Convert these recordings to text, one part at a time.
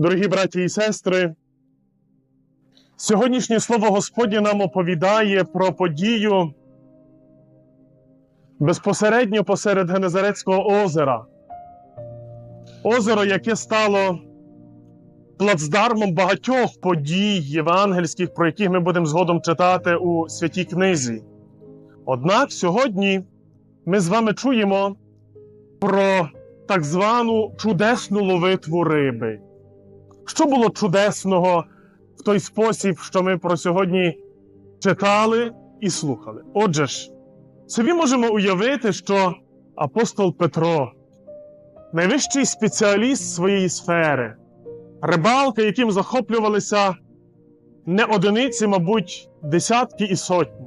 Дорогі браті і сестри, сьогоднішнє слово Господнє нам оповідає про подію безпосередньо посеред Генезарецького озера. Озеро, яке стало плацдармом багатьох подій євангельських, про які ми будемо згодом читати у святій книзі. Однак сьогодні ми з вами чуємо про так звану чудесну ловитву риби. Що було чудесного в той спосіб, що ми про сьогодні читали і слухали? Отже ж, собі можемо уявити, що апостол Петро, найвищий спеціаліст своєї сфери, рибалка, яким захоплювалися не одиниці, мабуть, десятки і сотні.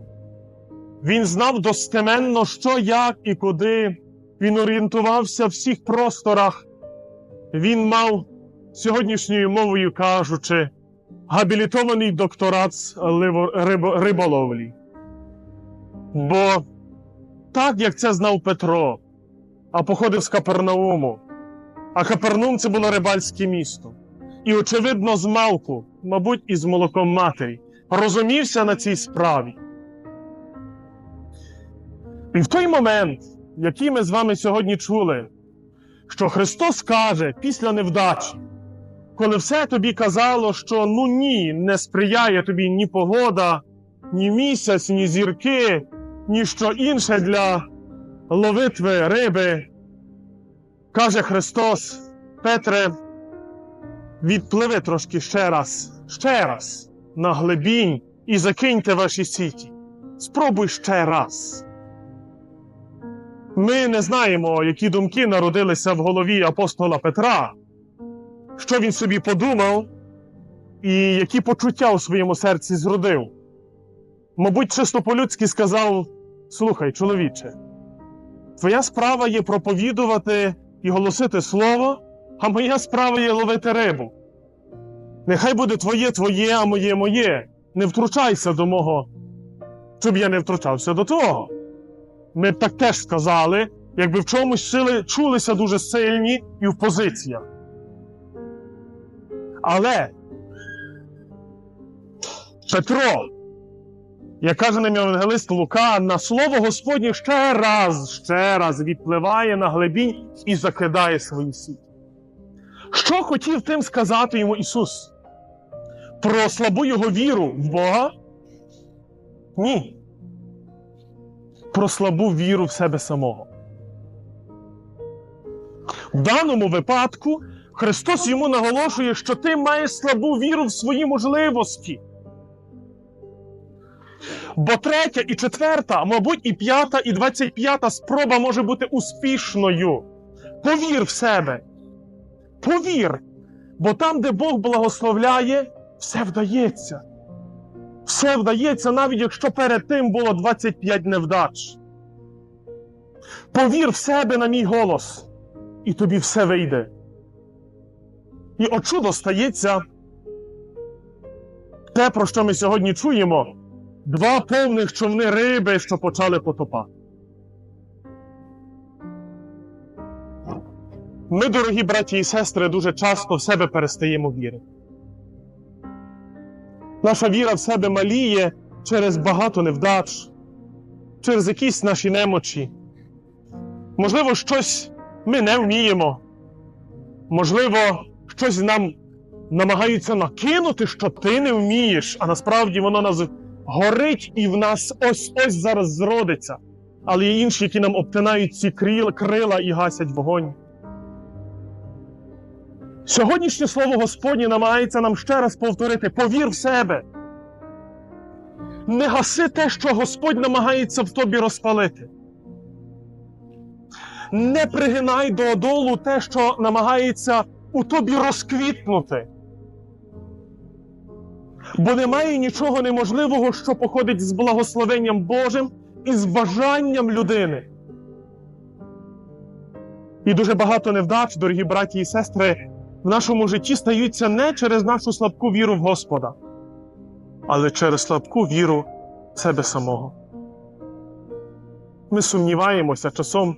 Він знав достеменно, що, як і куди. Він орієнтувався в всіх просторах. Він мав, сьогоднішньою мовою кажучи, габілітований докторат з риболовлі. Бо так, як це знав Петро, а походив з Капернауму, а Капернаум це було рибальське місто. І, очевидно, з малку, мабуть, із молоком матері, розумівся на цій справі. І в той момент, який ми з вами сьогодні чули, що Христос каже після невдачі, коли все тобі казало, що ну ні, не сприяє тобі ні погода, ні місяць, ні зірки, ні що інше для ловитви риби, каже Христос, Петре, відпливи трошки ще раз, ще раз на глибінь і закиньте ваші сіті. Спробуй ще раз. Ми не знаємо, які думки народилися в голові апостола Петра, що він собі подумав, і які почуття у своєму серці зродив. Мабуть, чисто по-людськи сказав: Слухай, чоловіче, твоя справа є проповідувати і голосити слово, а моя справа є ловити рибу. Нехай буде твоє твоє, а моє моє. Не втручайся до мого, щоб я не втручався до твого. Ми б так теж сказали, якби в чомусь сили чулися дуже сильні і в позиціях. Але Петро, як каже нам Євангелист Лука, на слово Господнє ще раз, ще раз відпливає на глибінь і закидає свої сіті. Що хотів тим сказати йому Ісус? Про слабу його віру в Бога? Ні про слабу віру в себе самого. В даному випадку Христос йому наголошує, що ти маєш слабу віру в свої можливості. Бо третя і четверта, мабуть, і п'ята, і двадцять п'ята спроба може бути успішною. Повір в себе. Повір. Бо там, де Бог благословляє, все вдається. Все вдається, навіть якщо перед тим було 25 невдач. Повір в себе на мій голос, і тобі все вийде. І от чудо стається те, про що ми сьогодні чуємо, два повних човни риби, що почали потопати. Ми, дорогі браті і сестри, дуже часто в себе перестаємо вірити. Наша віра в себе маліє через багато невдач, через якісь наші немочі. Можливо, щось ми не вміємо. Можливо, щось нам намагаються накинути, що ти не вмієш, а насправді воно нас горить і в нас ось ось зараз зродиться. Але є інші, які нам обтинають ці крила і гасять вогонь. Сьогоднішнє слово Господнє намагається нам ще раз повторити: повір в себе. Не гаси те, що Господь намагається в тобі розпалити. Не пригинай до одолу те, що намагається у тобі розквітнути. Бо немає нічого неможливого, що походить з благословенням Божим і з бажанням людини. І дуже багато невдач, дорогі браті і сестри, в нашому житті стаються не через нашу слабку віру в Господа, але через слабку віру в себе самого. Ми сумніваємося часом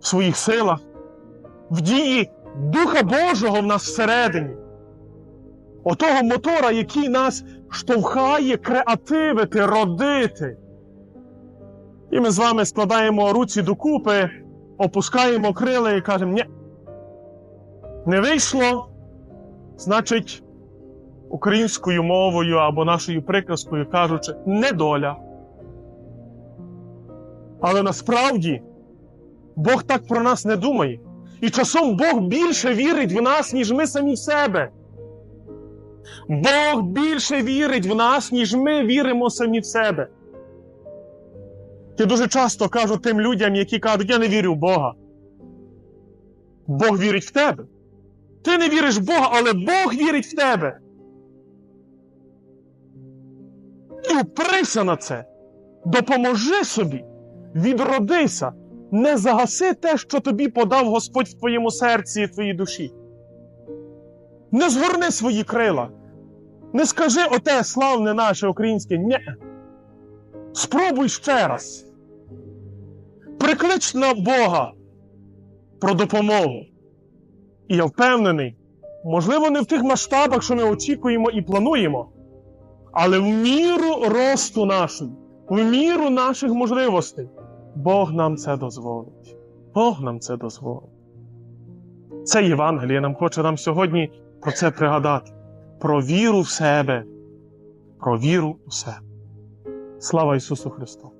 в своїх силах, в дії Духа Божого в нас всередині. Отого мотора, який нас штовхає креативити, родити. І ми з вами складаємо руці докупи, опускаємо крила і кажемо: ні, не вийшло, значить, українською мовою або нашою приказкою кажучи, недоля. Але насправді Бог так про нас не думає. І часом Бог більше вірить в нас, ніж ми самі в себе. Бог більше вірить в нас, ніж ми віримо самі в себе. Я дуже часто кажу тим людям, які кажуть, я не вірю в Бога. Бог вірить в тебе. Ти не віриш в Бога, але Бог вірить в тебе. І вприся на це. Допоможи собі, відродися, не загаси те, що тобі подав Господь в твоєму серці і твоїй душі. Не згорни свої крила. Не скажи оте славне наше українське ні. Спробуй ще раз. Приклич на Бога про допомогу. І я впевнений, можливо, не в тих масштабах, що ми очікуємо і плануємо, але в міру росту нашої, в міру наших можливостей, Бог нам це дозволить. Бог нам це дозволить. Це Євангеліє нам хоче нам сьогодні про це пригадати. Про віру в себе. Про віру у себе. Слава Ісусу Христу!